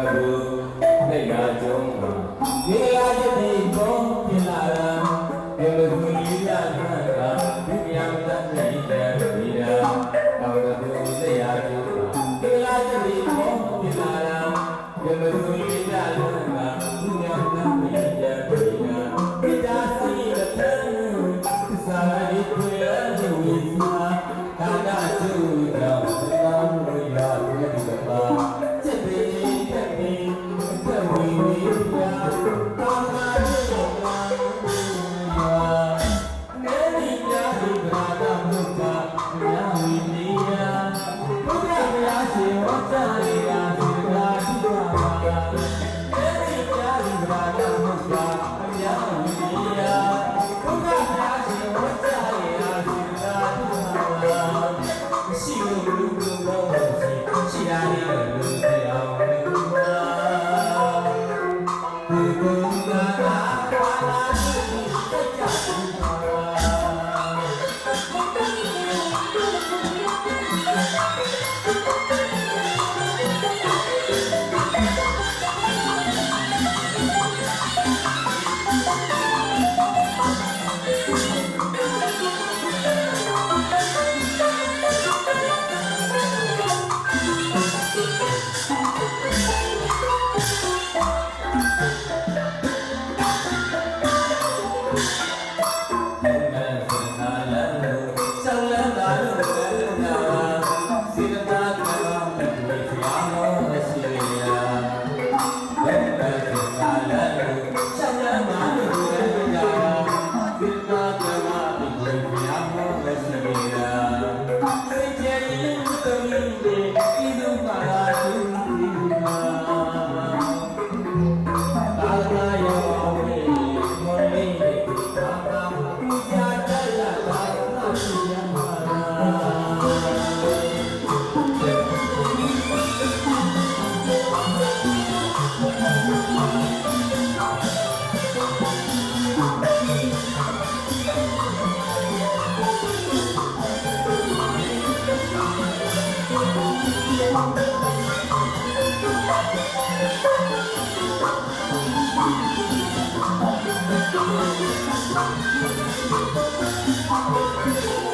ကိုနှိမ့်လာကြုံမှာဒီလာရတဲ့ဘုံပြင်လာတာဒီလိုကူရီလာခံတာဒီမြန်တတ်နေတဲ့မိရာတော်တော်ကိုသိရကြုံမှာဒီလာရတဲ့ဘုံပြင်လာတာဒီလိုကူရီလာခံတာ Yeah. Thank you.